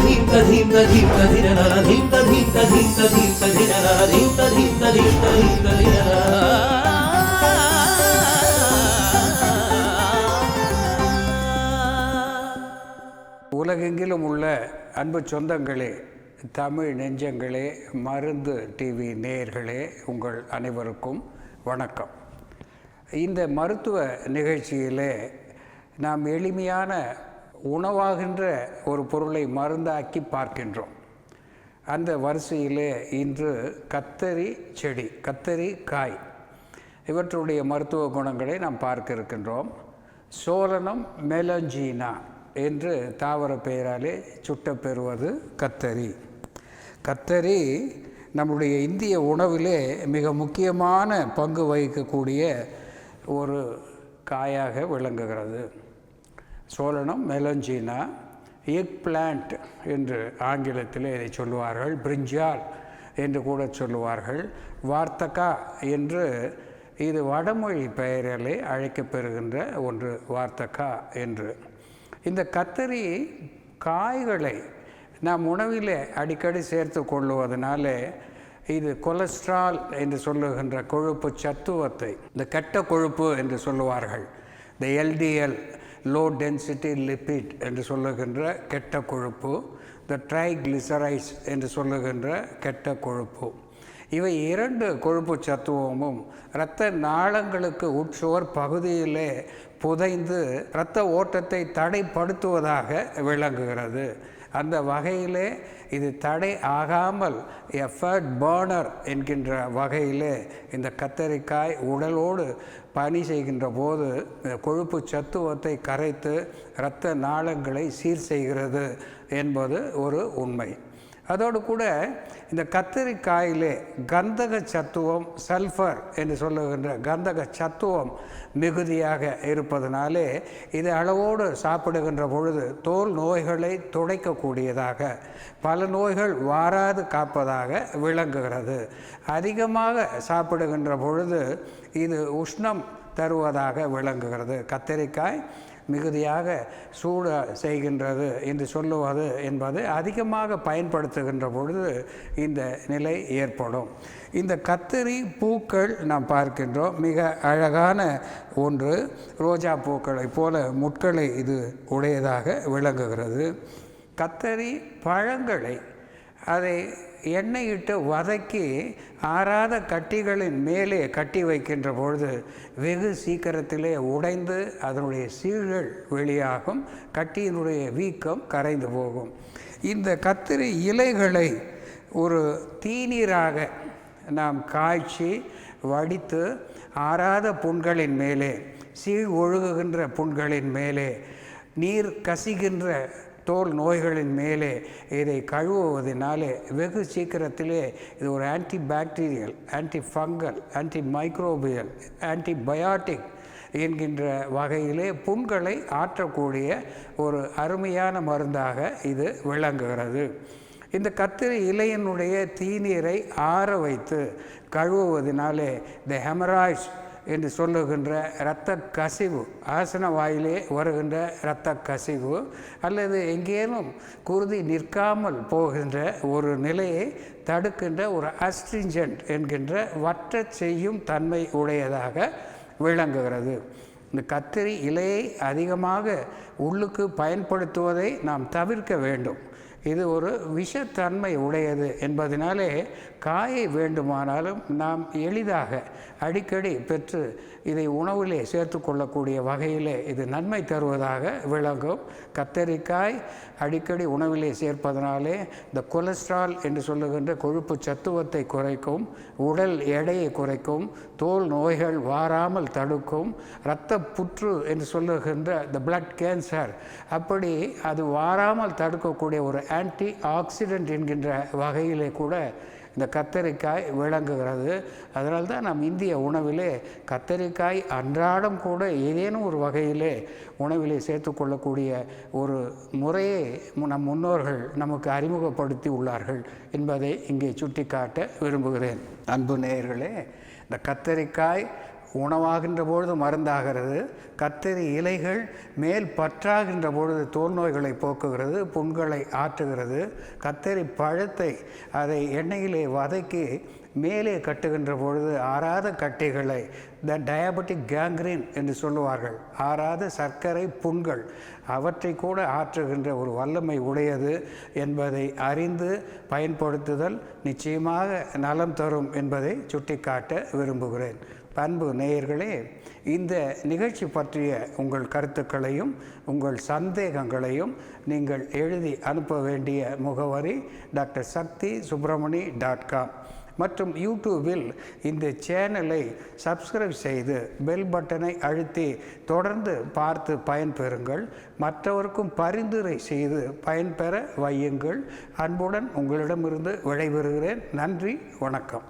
ததீம் ததீம் ததீம் ததிரன theme ததீம் ததீம் ததீம் ததிரன theme ததீம் ததீம் ததீம் ததிரன உலகெங்கிலும் உள்ள அன்பு சொந்தங்களே தமிழ் நெஞ்சங்களே மருந்து டிவி நேயர்களே உங்கள் அனைவருக்கும் வணக்கம் இந்த மருத்துவ நிகழ்ச்சியிலே நாம் எளிமையான உணவாகின்ற ஒரு பொருளை மருந்தாக்கி பார்க்கின்றோம். அந்த வரிசையிலே இன்று கத்தரி செடி கத்தரி காய் இவற்றுடைய மருத்துவ குணங்களை நாம் பார்க்க இருக்கின்றோம். சோலனம் மெலஞ்சீனா என்று தாவர பெயராலே சுட்டப்பெறுவது கத்தரி. கத்தரி நம்முடைய இந்திய உணவிலே மிக முக்கியமான பங்கு வகிக்கக்கூடிய ஒரு காயாக விளங்குகிறது. சோழனம் மெலஞ்சினா எக் பிளான்ட் என்று ஆங்கிலத்தில் இதை சொல்லுவார்கள் பிரிஞ்சால் என்று கூட சொல்லுவார்கள் வார்த்தகா என்று இது வடமொழி பெயரிலே அழைக்கப்பெறுகின்ற ஒன்று வார்த்தகா என்று. இந்த கத்தரி காய்களை நாம் உணவிலே அடிக்கடி சேர்த்து கொள்ளுவதனாலே இது கொலஸ்ட்ரால் என்று சொல்லுகின்ற கொழுப்பு சத்துவத்தை இந்த கெட்ட கொழுப்பு என்று சொல்லுவார்கள் இந்த எல்டிஎல் லோ டென்சிட்டி லிபிட் என்று சொல்லுகின்ற கெட்ட கொழுப்பு த ட்ரைக்ளிசரைஸ் என்று சொல்லுகின்ற கெட்ட கொழுப்பு. இவை இரண்டு கொழுப்பு சத்துவமும் இரத்த நாளங்களுக்கு உட்சுவர் பகுதியிலே புதைந்து இரத்த ஓட்டத்தை தடைப்படுத்துவதாக விளங்குகிறது. அந்த வகையிலே இது தடை ஆகாமல் எஃபர்ட் பேர்னர் என்கின்ற வகையிலே இந்த கத்தரிக்காய் உடலோடு பணி செய்கின்ற போது கொழுப்பு சத்துவத்தை கரைத்து இரத்த நாளங்களை சீர் செய்கிறது என்பது ஒரு உண்மை. அதோடு கூட இந்த கத்தரிக்காயிலே கந்தக சத்துவம் சல்ஃபர் என்று சொல்லுகின்ற கந்தக சத்துவம் மிகுதியாக இருப்பதனாலே இது அளவோடு சாப்பிடுகின்ற பொழுது தோல் நோய்களை துடைக்கக்கூடியதாக பல நோய்கள் வாராது காப்பதாக விளங்குகிறது. அதிகமாக சாப்பிடுகின்ற பொழுது இது உஷ்ணம் தருவதாக விளங்குகிறது. கத்தரிக்காய் மிகுதியாக சூட செய்கின்றது என்று சொல்லுவது என்பது அதிகமாக பயன்படுத்துகின்ற பொழுது இந்த நிலை ஏற்படும். இந்த கத்தரி பூக்கள் நாம் பார்க்கின்றோம். மிக அழகான ஒன்று. ரோஜா பூக்களைப் போல முட்களை இது உடையதாக விளங்குகிறது. கத்தரி பழங்களை அதை எண்ணெயிட்டு வதக்கி ஆறாத கட்டிகளின் மேலே கட்டி வைக்கின்ற பொழுது வெகு சீக்கிரத்திலே உடைந்து அதனுடைய சீழ்கள் வெளியாகும் கட்டியினுடைய வீக்கம் கரைந்து போகும். இந்த கத்திரி இலைகளை ஒரு தீநீராக நாம் காய்ச்சி வடித்து ஆறாத புண்களின் மேலே சீழ் ஒழுகுகின்ற புண்களின் மேலே நீர் கசிகின்ற தோல் நோய்களின் மேலே இதை கழுவுவதனாலே வெகு சீக்கிரத்திலே இது ஒரு anti bacterial anti fungal anti microbial antibiotic என்கின்ற வகையிலே புண்களை ஆற்றக்கூடிய ஒரு அருமையான மருந்தாக இது விளங்குகிறது. இந்த கத்திரி இலையினுடைய தீநீரை ஆற வைத்து கழுவுவதனாலே த ஹெமராய்ட்ஸ் என்று சொல்லுகின்ற இரத்த கசிவு ஆசன வாயிலே வருகின்ற இரத்த கசிவு அல்லது எங்கேனும் குருதி நிற்காமல் போகின்ற ஒரு நிலையை தடுக்கின்ற ஒரு அஸ்ட்ரிஞ்சன்ட் என்கின்ற வற்ற செய்யும் தன்மை உடையதாக விளங்குகிறது. இந்த கத்திரி இலையை அதிகமாக உள்ளுக்கு பயன்படுத்துவதை நாம் தவிர்க்க வேண்டும். இது ஒரு விஷத்தன்மை உடையது என்பதனாலே காயை வேண்டுமானாலும் நாம் எளிதாக அடிக்கடி பெற்று இதை உணவிலே சேர்த்து கொள்ளக்கூடிய வகையிலே இது நன்மை தருவதாக விளங்கும். கத்தரிக்காய் அடிக்கடி உணவிலே சேர்ப்பதனாலே இந்த கொலஸ்ட்ரால் என்று சொல்லுகின்ற கொழுப்பு சத்துவத்தை குறைக்கும் உடல் எடையை குறைக்கும் தோல் நோய்கள் வாராமல் தடுக்கும் இரத்த புற்று என்று சொல்லுகின்ற இந்த பிளட் கேன்சர் அப்படி அது வாராமல் தடுக்கக்கூடிய ஒரு ஆன்டி ஆக்சிடென்ட் என்கின்ற வகையிலே கூட இந்த கத்தரிக்காய் விளங்குகிறது. அதனால தான் நம் இந்திய உணவிலே கத்தரிக்காய் அன்றாடம் கூட ஏதேனும் ஒரு வகையிலே உணவிலே சேர்த்துக்கொள்ளக்கூடிய ஒரு முறையை நம் முன்னோர்கள் நமக்கு அறிமுகப்படுத்தி உள்ளார்கள் என்பதை இங்கே சுட்டிக்காட்ட விரும்புகிறேன். அன்பு நேயர்களே இந்த கத்தரிக்காய் உணவாகின்ற பொழுது மருந்தாகிறது கத்தரி இலைகள் மேல் பற்றாகின்ற பொழுது தோல் நோய்களை போக்குகிறது புண்களை ஆற்றுகிறது. கத்தரி பழத்தை அதை எண்ணெயிலே வதக்கி மேலே கட்டுகின்ற பொழுது ஆறாத கட்டிகளை த டயபெட்டிக் கேங்க்ரீன் என்று சொல்லுவார்கள். ஆறாத சர்க்கரை புண்கள் அவற்றை கூட ஆற்றுகின்ற ஒரு வல்லமை உடையது என்பதை அறிந்து பயன்படுத்துதல் நிச்சயமாக நலம் தரும் என்பதை சுட்டிக்காட்ட விரும்புகிறேன். அன்பு நேயர்களே இந்த நிகழ்ச்சி பற்றிய உங்கள் கருத்துக்களையும் உங்கள் சந்தேகங்களையும் நீங்கள் எழுதி அனுப்ப வேண்டிய முகவரி doctor Sakthi Subramani dot com. மற்றும் யூடியூபில் இந்த சேனலை சப்ஸ்கிரைப் செய்து பெல் பட்டனை அழுத்தி தொடர்ந்து பார்த்து பயன்பெறுங்கள். மற்றவருக்கும் பரிந்துரை செய்து பயன்பெற வையுங்கள். அன்புடன் உங்களிடமிருந்து விடைபெறுகிறேன். நன்றி வணக்கம்.